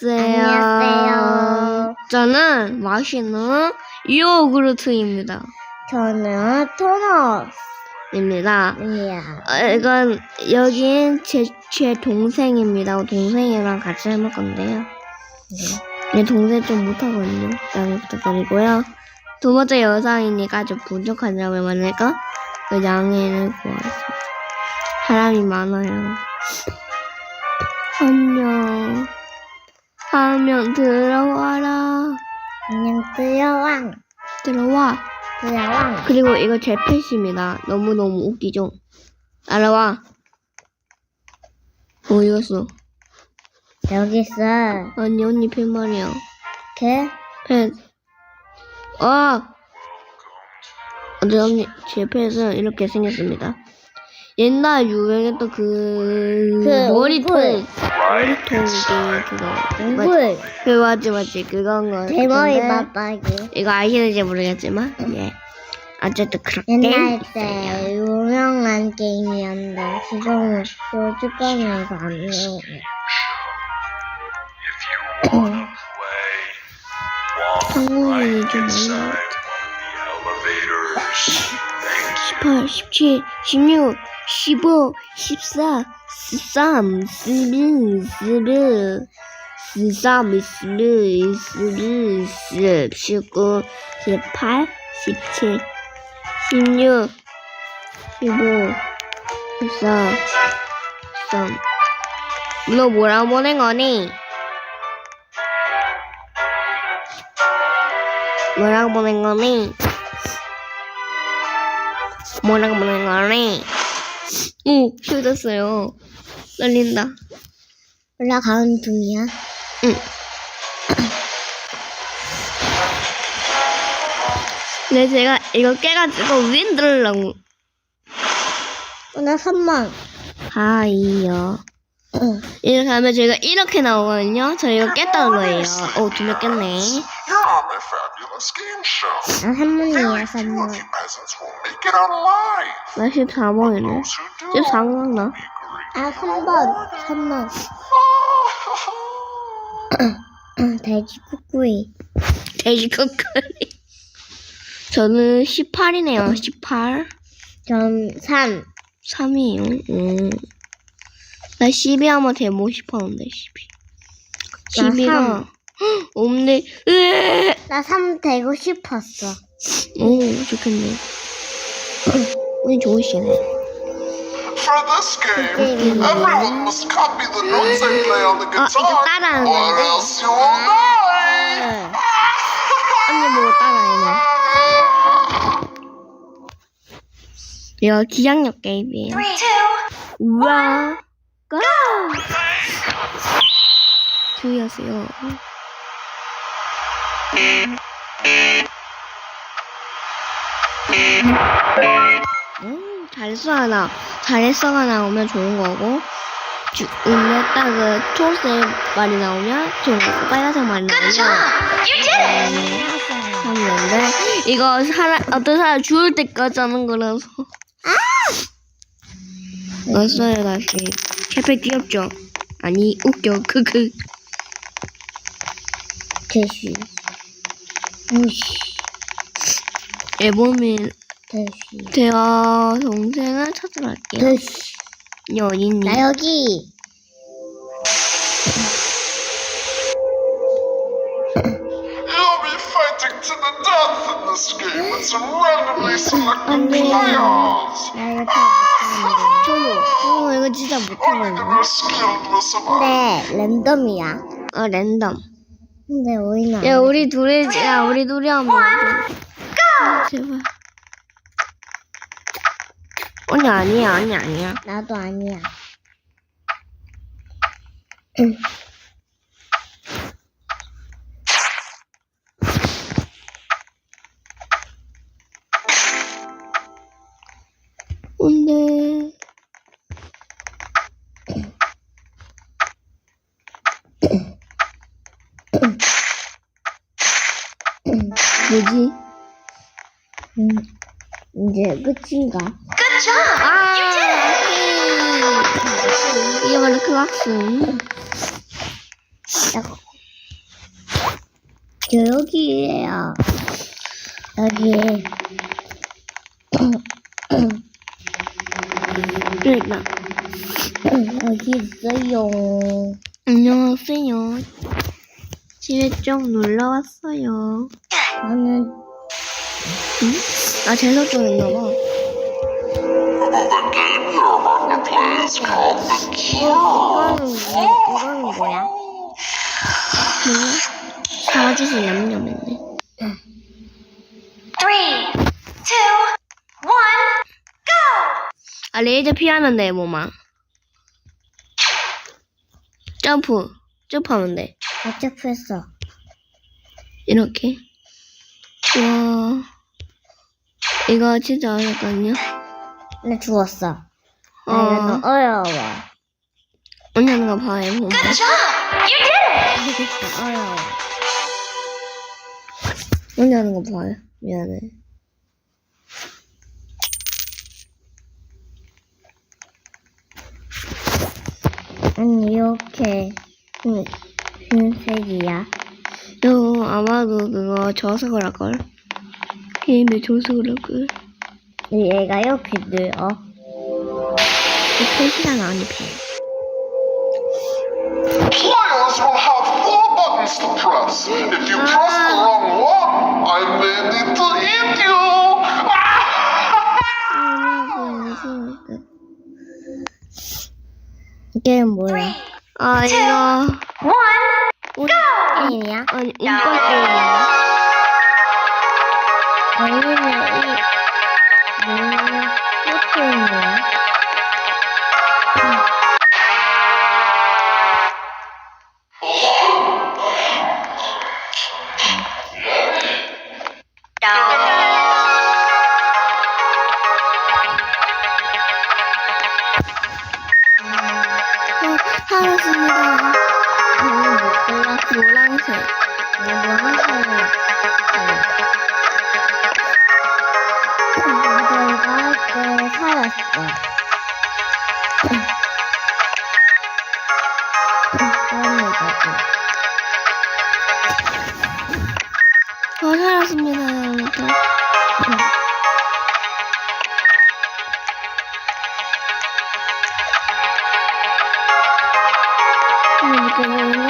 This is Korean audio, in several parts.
안녕하세요. 저는 맛있는 요구르트입니다. 저는 토너스입니다. 입니다. 어, 이건 여긴 제, 제 동생입니다. 동생이랑 같이 해볼 건데요. 내 동생 좀 못하거든요. 양해 부탁드리고요. 두 번째 영상이니까 좀 부족한 점을 많으니까 그 양해를 구하겠습니다. 사람이 많아요. 안녕. 하면 들어와라. 안녕, 뜨여왕. 들어와. 뜨여왕. 그리고 이거 제 펫입니다. 너무너무 웃기죠? 알아와. 뭐 이었어? 여기 있어. 아니, 언니 펫 말이야. 그, 펫. 아! 근데 언니, 제 펫은 이렇게 생겼습니다. 옛날 유행했던 그, 그 머리통. 머리통, 게 그거. 맞- 웅굴. 그, 맞지, 맞지. 그건 거. 대머리 맞박이. 이거 아시는지 모르겠지만, 예. 어쨌든 그렇게. 옛날 때 유명한 게임이었는데, 지금은 요즘에서 안 한국인이 right 좀 많이 one of the elevators. Thank 18, you. 17, 16, 15, 14, 13, 12, 12, 13, 12, 12, 10, 19, 18, 17, 16, 15, 14, 13. 너 뭐라고 보낸 거니? 뭐라고 보낸 거니? 뭐라고 보낸 거니? 오, 쉬어졌어요. 떨린다. 올라가는 중이야. 근데 제가 이거 깨가지고 윈들라고. 나 3만. 하이요. 이렇게 하면 저희가 이렇게 나오거든요. 저 이거 깼다는 거예요. 오, 두 명 깼네. You're on my fabulous game show. 나 3만이야, Very few 3만. of you peasants will make it out alive. 나 14번이네. Those who do 14번 나. 아, greatly 3번. 3번. rewarded. 돼지 꾸꾸이. 돼지 코끼리. 저는 18이네요. 18. 전 3. 3이에요. 음. 나 12 한번 대모 싶었는데, 12. 나 12가. 삼. 없네. 으에! 나3 되고 싶었어. 오, 좋겠네. 운이 좋으시네. For this game, everyone must copy the notes I play on the 아, guitar, 이거 따라하는 or 건데. else you will die. 언니 보고 따라해봐. 이거 기장력 게임이에요. 우와. 고! 주의하세요. 음, 잘했어 하나. 잘했어 가 나오면 좋은 거고. 주, 음렸다 그 초록색 말이 나오면 좋은 거고 빨간색 말이 나오면 하는데 이거 사람 어떤 사람 죽을 때까지 하는 거라서 왔어요 다시 캐페 귀엽죠? 아니 웃겨 크크 돼지. 무시. 앨범이 돼지. 제가 동생을 찾으러 갈게요 돼지. 이 어딨니? 나 여기. You'll be fighting to the death in this game with some randomly selected 안 돼요. players. 나 못하는데. 저 이거 진짜 못하거든요. 근데 랜덤이야. 어 랜덤 근데 오이나. 야 우리 둘이 야 우리 둘이 한번 아, 제발 언니 아니야 언니 아니야 나도 아니야. 뭐지? 음, 이제 끝인가? 아, 이게 바로 클락스. 저 여기에요. 여기. 그러니까. 여기 있어요. 안녕하세요. 집에 좀 놀러 왔어요. 아, play is called the Cure. 이거는 뭐, 이거는 뭐야? 몰라? 사와주신 냠냠인데. 아, 레이저 피하면 돼, 뭐만. 점프. 점프하면 돼. 어cep했어. 이렇게. 와. 이거 진짜 어렵거든요. 나 죽었어. 어. 나 이거 어려워. 언니 하는 거 봐요, 보면. Good job! You did it! 진짜 어려워. 언니 하는 거 봐요. 미안해. 아니, 이렇게 흰, 흰색이야. 이거 아마도 그거 저석을 할걸? 게임에 저석을 할걸? 얘가 이렇게 늘어. 이 표시가 아니 표. Players will have four buttons to press. If you press the wrong one, I may need to eat you. 이게 뭐야? 아 이거 운빨 게임이야. 아니면 이, 뭐, 게임이야? 어, 살았습니다. 나는 못 골랐어. 노란색. 나도 항상 나도 할때 살았어. 어 살았습니다. 여러분. 이렇게 되는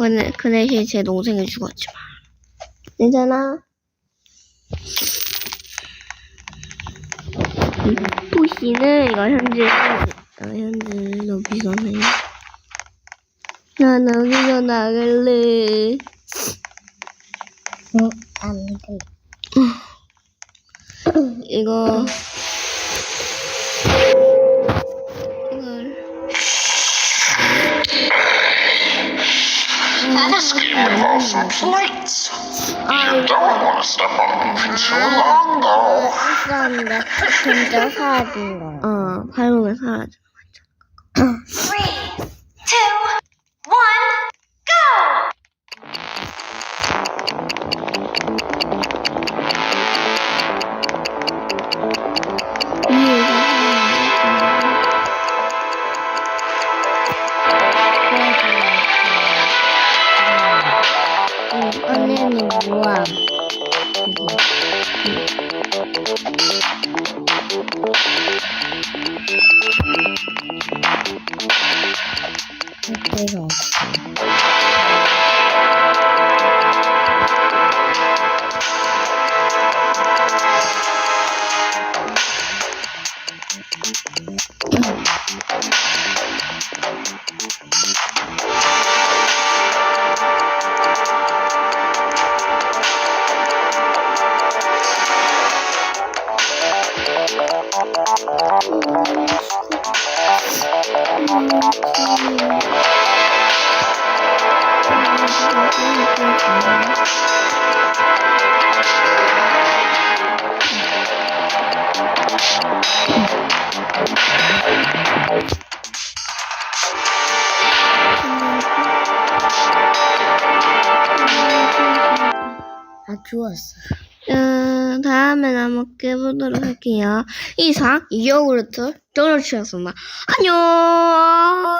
근데 그 대신 제 동생이 죽었지만. 괜찮아? 부시는 이거 현질 어, 현질 비싸네. 난 여기서 나갈래. 응, 안 돼. 이거 this game involves some flights. You don't want to step on moving too long, though. 죄송합니다. 진짜 사야 된다. 어, 발목을 사야 돼. 3, 2, 다 주웠어. 음, 다음에 한번 깨보도록 할게요. 이상, 요구르트, 도넛이었습니다. 안녕!